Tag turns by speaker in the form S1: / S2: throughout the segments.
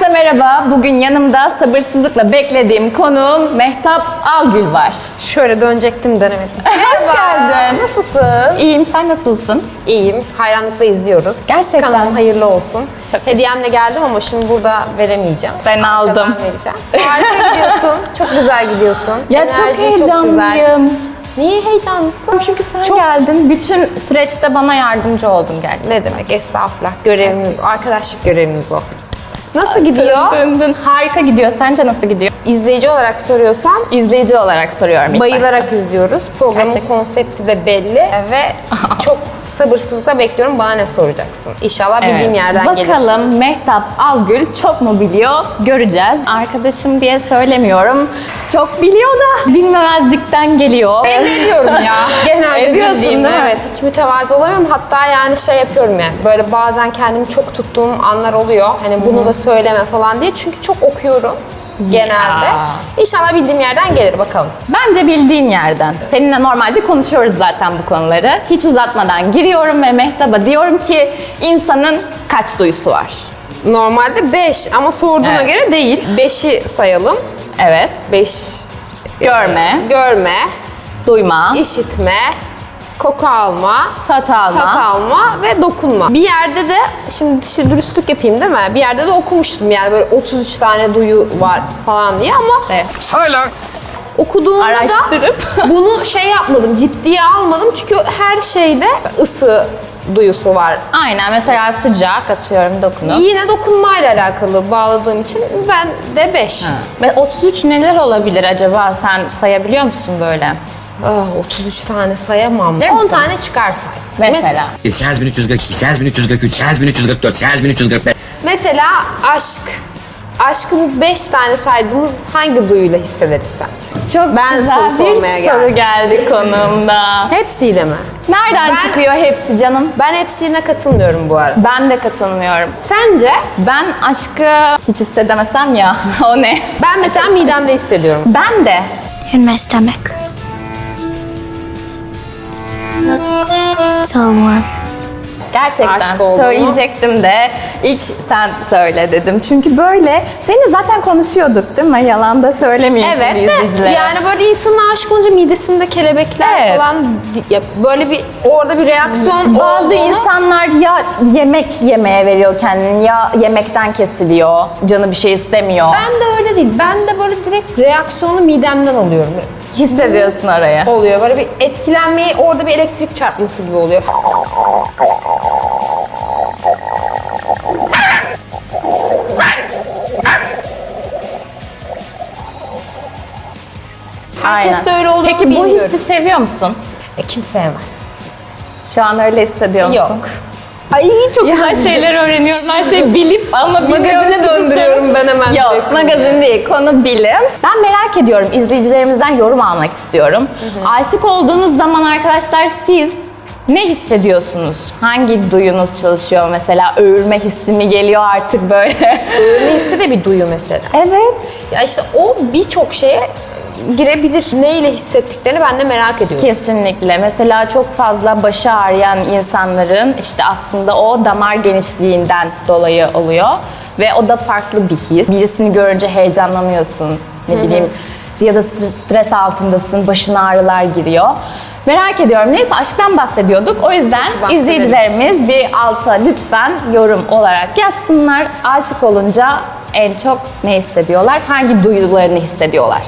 S1: Herkese merhaba. Bugün yanımda sabırsızlıkla beklediğim konuğum Mehtap Algül var.
S2: Şöyle dönecektim denemedim.
S1: Hoş geldin.
S2: Nasılsın?
S1: İyiyim, sen nasılsın?
S2: İyiyim. Hayranlıkla izliyoruz.
S1: Gerçekten.
S2: Kanalın hayırlı olsun.
S1: Çok
S2: Hediyemle geldim ama şimdi burada veremeyeceğim.
S1: Ben aldım.
S2: Arkadan vereceğim. Harika gidiyorsun. Çok güzel gidiyorsun.
S1: Ya
S2: Enerji
S1: çok heyecanlıyım.
S2: Niye heyecanlısın?
S1: Çünkü sen
S2: Çok-
S1: geldin. Bütün süreçte bana yardımcı oldun gerçekten.
S2: Ne demek? Estağfurullah. Görevimiz o. Arkadaşlık görevimiz o. Nasıl gidiyor?
S1: Dın dın. Harika gidiyor. Sence nasıl gidiyor?
S2: İzleyici olarak soruyorsan
S1: İzleyici olarak soruyorum ilk
S2: Bayılarak izliyoruz. Programın
S1: Gerçekten.
S2: konsepti de belli ve çok sabırsızlıkla bekliyorum bana ne soracaksın. İnşallah
S1: Evet.
S2: bildiğim yerden gelir.
S1: Bakalım Mehtap Algül çok mu biliyor? Göreceğiz. Arkadaşım diye söylemiyorum. Çok biliyor da bilmemezlikten geliyor.
S2: Ben ediyorum ya. Bildiğim.
S1: değil mi?
S2: Evet hiç mütevazı olamıyorum. Hatta yani şey yapıyorum yani. Böyle bazen kendimi çok tuttuğum anlar oluyor. Hani bunu da söyleme falan diye. Çünkü çok okuyorum genelde.
S1: Ya.
S2: İnşallah bildiğim yerden gelir bakalım.
S1: Bence bildiğin yerden. Seninle normalde konuşuyoruz zaten bu konuları. Hiç uzatmadan giriyorum ve Mehtap'a diyorum ki insanın kaç duyusu var?
S2: Normalde 5 ama sorduğuna
S1: Evet.
S2: göre değil. 5'i sayalım.
S1: Evet.
S2: 5
S1: Görme,
S2: görme,
S1: duyma,
S2: işitme, koku alma,
S1: tat alma.
S2: tat alma ve dokunma. Bir yerde de şimdi işte dürüstlük yapayım değil mi? Bir yerde de okumuştum yani böyle 33 tane duyu var falan diye ama
S1: Evet.
S3: Say lan.
S2: okuduğumda
S1: Araştırıp.
S2: da bunu şey yapmadım, ciddiye almadım çünkü her şeyde ısı duyusu var.
S1: Aynen mesela sıcak atıyorum dokunup.
S2: Yine dokunmayla alakalı bağladığım için ben de 5.
S1: Ve 33 neler olabilir acaba sen sayabiliyor musun böyle?
S2: Ah, 33 tane sayamam.
S1: Bilir
S2: 10
S1: misin?
S2: tane çıkar saysın.
S1: Mesela.
S3: 8342, 8343, 8344, 8345.
S2: Mesela aşk. Aşkı bu 5 tane saydığımız hangi duyuyla hissederiz sence?
S1: Çok
S2: Ben
S1: güzel
S2: soru
S1: bir
S2: sormaya
S1: soru
S2: geldim.
S1: geldi konumda.
S2: Hepsiyle mi?
S1: Nereden
S2: Ben-
S1: çıkıyor hepsi canım?
S2: Ben hepsine katılmıyorum bu arada.
S1: Ben de katılmıyorum.
S2: Sence?
S1: Ben aşkı hiç hissedemesem ya. o ne?
S2: Ben mesela midemde hissediyorum.
S1: Ben de.
S4: in my stomach. So warm.
S1: Gerçekten
S2: Aşık olduğunu.
S1: söyleyecektim de ilk sen söyle dedim. Çünkü böyle seninle zaten konuşuyorduk değil mi? Yalan da söylemeyeyim
S2: Evet
S1: şimdi izleyicilere.
S2: yani böyle insanın aşık olunca midesinde kelebekler
S1: Evet.
S2: falan ya böyle bir orada bir reaksiyon
S1: Bazı
S2: olduğunu-
S1: insanlar ya yemek yemeye veriyor kendini ya yemekten kesiliyor. Canı bir şey istemiyor.
S2: Ben de öyle değil. Ben de böyle direkt reaksiyonu midemden alıyorum.
S1: Hissediyorsun oraya.
S2: Oluyor. Böyle bir etkilenmeyi orada bir elektrik çarpması gibi oluyor. Herkes
S1: Aynen.
S2: de öyle oluyor
S1: Peki
S2: mu
S1: bu
S2: bilmiyorum.
S1: hissi seviyor musun?
S2: E, kim sevmez?
S1: Şu an öyle hissediyor musun?
S2: Yok.
S1: Ay çok güzel şeyler öğreniyorum. Her şeyi bilip ama
S2: Magazine döndürüyorum ben hemen
S1: Yok
S2: direkt
S1: magazin değil konu bilim. Ben merak ediyorum izleyicilerimizden yorum almak istiyorum. Aşık olduğunuz zaman arkadaşlar siz ne hissediyorsunuz? Hangi duyunuz çalışıyor mesela? Öğürme hissi mi geliyor artık böyle?
S2: Öğrenme hissi de bir duyu mesela.
S1: evet.
S2: Ya işte o birçok şeye girebilir. Neyle hissettiklerini ben de merak ediyorum.
S1: Kesinlikle. Mesela çok fazla başı ağrıyan insanların işte aslında o damar genişliğinden dolayı oluyor. Ve o da farklı bir his. Birisini görünce heyecanlanıyorsun. Ne bileyim ya da stres, altındasın, başına ağrılar giriyor. Merak ediyorum. Neyse aşktan bahsediyorduk. O yüzden izleyicilerimiz bir alta lütfen yorum olarak yazsınlar. Aşık olunca en çok ne hissediyorlar? Hangi duyularını hissediyorlar?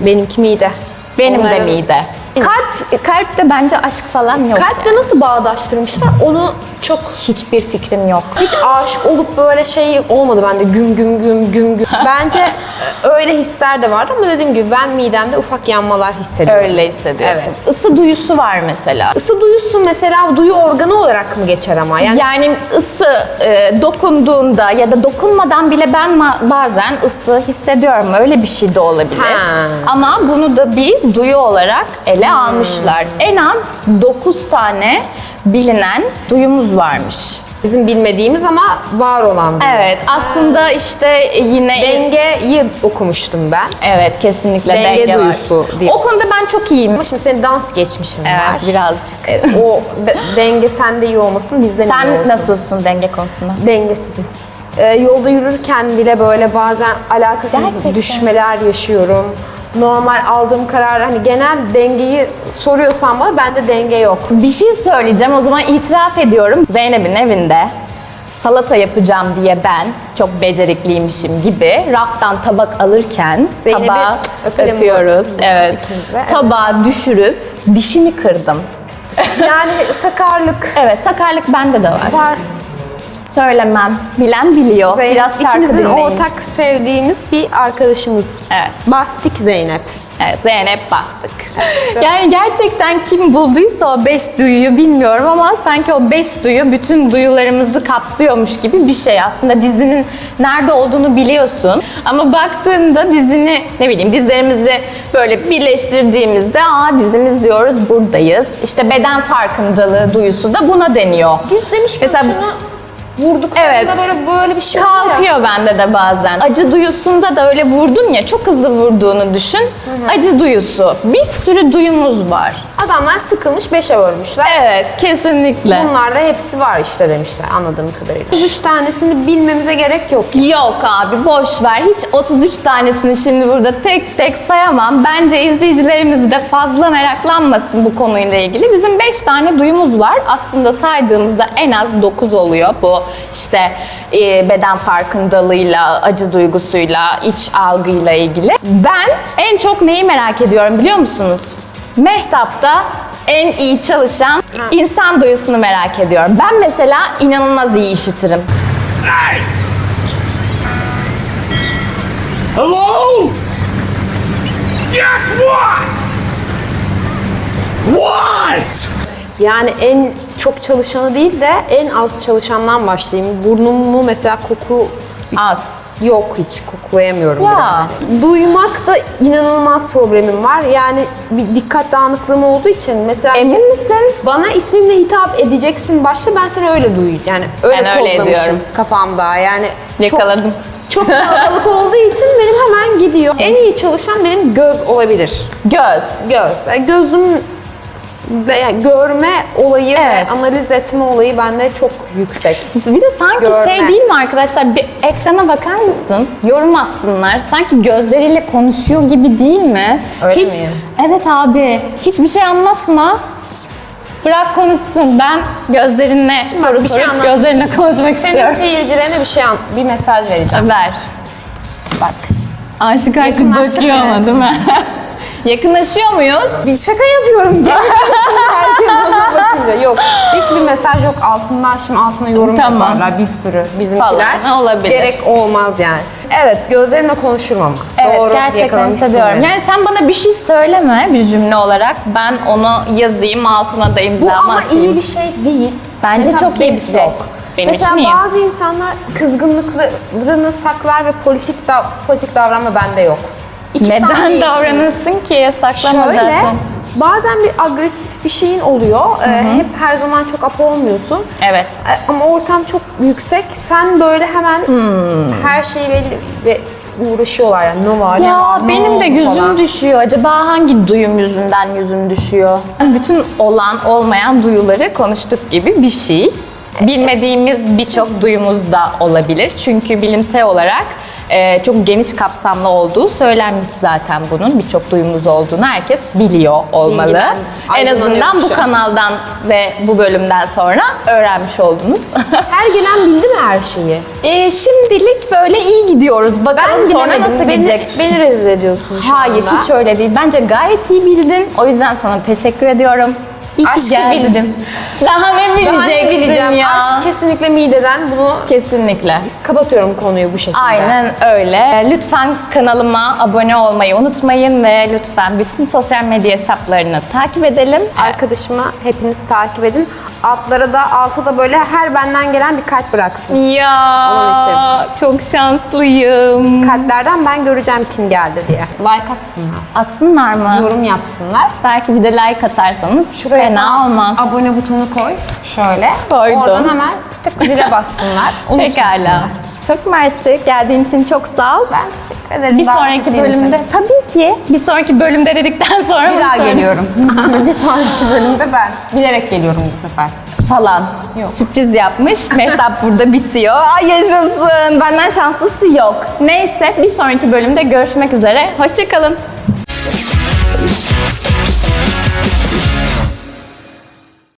S2: Benimki mide.
S1: Benim de
S2: Onların-
S1: mide. Kalp, kalpte bence aşk falan yok.
S2: Kalple nasıl bağdaştırmışlar onu çok
S1: Hiçbir fikrim yok.
S2: hiç aşık olup böyle şey olmadı bende güm güm güm güm güm. Bence e, öyle hisler de vardı ama dediğim gibi ben midemde ufak yanmalar hissediyorum.
S1: Öyle hissediyorsun. Isı duyusu var mesela.
S2: Isı duyusu mesela duyu organı olarak mı geçer ama? Yani
S1: Yani ısı e, dokunduğunda ya da dokunmadan bile ben ma- bazen ısı hissediyorum. Öyle bir şey de olabilir.
S2: Ha.
S1: Ama bunu da bir duyu olarak ele almışlar. En az 9 tane bilinen duyumuz varmış.
S2: bizim bilmediğimiz ama var olan. duyu.
S1: Evet aslında işte yine
S2: Dengeyi okumuştum ben.
S1: Evet kesinlikle
S2: Denge
S1: denge, var.
S2: duyusu diye.
S1: O konuda ben çok iyiyim.
S2: Ama şimdi senin dans geçmişin var.
S1: Evet birazcık.
S2: E, o de- denge sende iyi olmasın bizden iyi
S1: Sen
S2: olsun.
S1: nasılsın denge konusunda?
S2: Dengesizim. Ee, yolda yürürken bile böyle bazen alakasız
S1: Gerçekten.
S2: düşmeler yaşıyorum. Normal aldığım karar hani genel dengeyi soruyorsan bana bende denge yok.
S1: Bir şey söyleyeceğim. O zaman itiraf ediyorum. Zeynep'in evinde salata yapacağım diye ben çok becerikliymişim gibi raftan tabak alırken
S2: Zeynep'i
S1: tabağı
S2: öpelim
S1: öpüyoruz.
S2: bu-
S1: Evet.
S2: evet.
S1: Tabağı düşürüp dişimi kırdım.
S2: Yani sakarlık
S1: Evet, sakarlık bende de var.
S2: var.
S1: Söylemem. Bilen biliyor.
S2: Zeynep
S1: Biraz şarkı
S2: ikimizin
S1: dinleyin.
S2: ortak sevdiğimiz bir arkadaşımız.
S1: Evet.
S2: Bastik Zeynep.
S1: Evet, Zeynep bastık. yani gerçekten kim bulduysa o beş duyuyu bilmiyorum ama sanki o beş duyu bütün duyularımızı kapsıyormuş gibi bir şey. Aslında dizinin nerede olduğunu biliyorsun ama baktığında dizini ne bileyim dizlerimizi böyle birleştirdiğimizde aa dizimiz diyoruz buradayız. İşte beden farkındalığı duyusu da buna deniyor.
S2: Diz demişken
S1: Mesela-
S2: şunu vurduklarında
S1: Evet.
S2: böyle böyle bir şey ya.
S1: Kalkıyor bende de bazen. Acı duyusunda da öyle vurdun ya çok hızlı vurduğunu düşün. Acı duyusu. Bir sürü duyumuz var.
S2: Adamlar sıkılmış beşe bölmüşler.
S1: Evet kesinlikle.
S2: Bunlarda hepsi var işte demişler anladığım kadarıyla. 33 tanesini bilmemize gerek yok.
S1: Yok abi boş ver. Hiç 33 tanesini şimdi burada tek tek sayamam. Bence izleyicilerimiz de fazla meraklanmasın bu konuyla ilgili. Bizim 5 tane duyumuz var. Aslında saydığımızda en az 9 oluyor. Bu işte e, beden farkındalığıyla, acı duygusuyla, iç algıyla ilgili. Ben en çok neyi merak ediyorum biliyor musunuz? Mehtap'ta en iyi çalışan insan duyusunu merak ediyorum. Ben mesela inanılmaz iyi işitirim.
S4: Hey! Hello? Guess what? What?
S2: Yani en çok çalışanı değil de en az çalışandan başlayayım. Burnumu mesela koku
S1: Az.
S2: Yok hiç koklayamıyorum.
S1: Ya.
S2: yani. Duymakta inanılmaz problemim var. Yani bir dikkat dağınıklığım olduğu için mesela
S1: Emin misin?
S2: bana ismimle hitap edeceksin başta ben seni öyle duy yani öyle
S1: Ben öyle
S2: kodlamışım
S1: ediyorum.
S2: kafamda yani
S1: Yakaladım.
S2: çok, çok kalabalık olduğu için benim hemen gidiyor. En iyi çalışan benim göz olabilir.
S1: Göz.
S2: Göz. Yani gözüm yani görme olayı
S1: Evet.
S2: ve analiz etme olayı bende çok yüksek.
S1: Bir de sanki
S2: Görme.
S1: şey değil mi arkadaşlar? Bir ekrana bakar mısın? Yorum atsınlar. Sanki gözleriyle konuşuyor gibi değil mi?
S2: Öyle
S1: Hiç,
S2: miyim?
S1: Evet abi. Hiçbir şey anlatma. Bırak konuşsun. Ben gözlerinle
S2: Şimdi
S1: soru
S2: bir şey
S1: sorup gözlerine konuşmak
S2: Senin
S1: istiyorum.
S2: seyircilerine bir şey an- bir mesaj vereceğim.
S1: Ver.
S2: Bak.
S1: Aşık aşık bakıyor ama değil mi? Yakınlaşıyor muyuz?
S2: Bir şaka yapıyorum. Şimdi herkes bana bakınca. Yok. Hiçbir mesaj yok. Altından şimdi altına yorum
S1: Tamam.
S2: yazarlar bir sürü bizimkiler.
S1: Falan, olabilir.
S2: Gerek olmaz yani. Evet gözlerimle konuşurum ama.
S1: Evet
S2: Doğru
S1: gerçekten
S2: yakalamışsın beni.
S1: Yani sen bana bir şey söyleme bir cümle olarak. Ben onu yazayım altına da
S2: Bu
S1: imzamı
S2: ama
S1: atayım.
S2: iyi bir şey değil.
S1: Bence çok iyi bir şey.
S2: Yok.
S1: Benim
S2: Mesela
S1: için iyi.
S2: bazı insanlar kızgınlıklarını saklar ve politik da, politik davranma bende yok. İki saniye
S1: Neden
S2: için-
S1: davranırsın ki? Saklama
S2: Şöyle,
S1: zaten.
S2: bazen bir agresif bir şeyin oluyor. Ee, hep her zaman çok apo olmuyorsun.
S1: Evet.
S2: Ee, Ama ortam çok yüksek. Sen böyle hemen
S1: Hmm.
S2: her şeyi belli ve uğraşıyorlar yani. Ne var, ne
S1: Ya
S2: var, ne
S1: benim de
S2: oldu
S1: yüzüm
S2: falan.
S1: düşüyor. Acaba hangi duyum yüzünden yüzüm düşüyor? Bütün olan olmayan duyuları konuştuk gibi bir şey. Bilmediğimiz birçok duyumuz da olabilir. Çünkü bilimsel olarak e, çok geniş kapsamlı olduğu söylenmiş zaten bunun. Birçok duyumuz olduğunu herkes biliyor olmalı.
S2: Bilgiden
S1: En azından bu kanaldan ve bu bölümden sonra öğrenmiş oldunuz.
S2: Her gelen bildi mi her şeyi?
S1: e, şimdilik böyle iyi gidiyoruz. Bakalım sonra
S2: bilemedim.
S1: nasıl
S2: beni,
S1: gidecek?
S2: Beni rezil ediyorsun şu
S1: Hayır
S2: anda.
S1: hiç öyle değil. Bence gayet iyi bildin. O yüzden sana teşekkür ediyorum. İyi ki
S2: Aşkı.
S1: Daha ne
S2: Daha
S1: bileceksin
S2: ne bileceğim?
S1: ya?
S2: Aşk kesinlikle mideden bunu
S1: Kesinlikle.
S2: kapatıyorum konuyu bu şekilde.
S1: Aynen öyle. Lütfen kanalıma abone olmayı unutmayın ve lütfen bütün sosyal medya hesaplarını takip edelim.
S2: Arkadaşıma hepiniz takip edin. Altlara da alta da böyle her benden gelen bir kalp bıraksın.
S1: Ya
S2: Onun için.
S1: çok şanslıyım.
S2: Kalplerden ben göreceğim kim geldi diye. Like atsınlar.
S1: Atsınlar mı?
S2: Yorum yapsınlar.
S1: Belki bir de like atarsanız
S2: Şuraya
S1: fena
S2: falan
S1: olmaz.
S2: abone butonu koy. Şöyle.
S1: Koydum.
S2: Oradan hemen tık zile bassınlar.
S1: Pekala. Çok mersi. Geldiğin için çok sağ ol.
S2: Ben teşekkür ederim.
S1: Bir
S2: davet
S1: sonraki
S2: ettiğin
S1: bölümde
S2: için.
S1: tabii ki bir sonraki bölümde dedikten sonra
S2: Bir
S1: bunu
S2: daha
S1: söyle.
S2: geliyorum. bir sonraki bölümde ben. Bilerek geliyorum bu sefer.
S1: falan. Sürpriz yapmış. Mehtap burada bitiyor. Ay yaşasın. Benden şanslısı yok. Neyse bir sonraki bölümde görüşmek üzere. Hoşçakalın.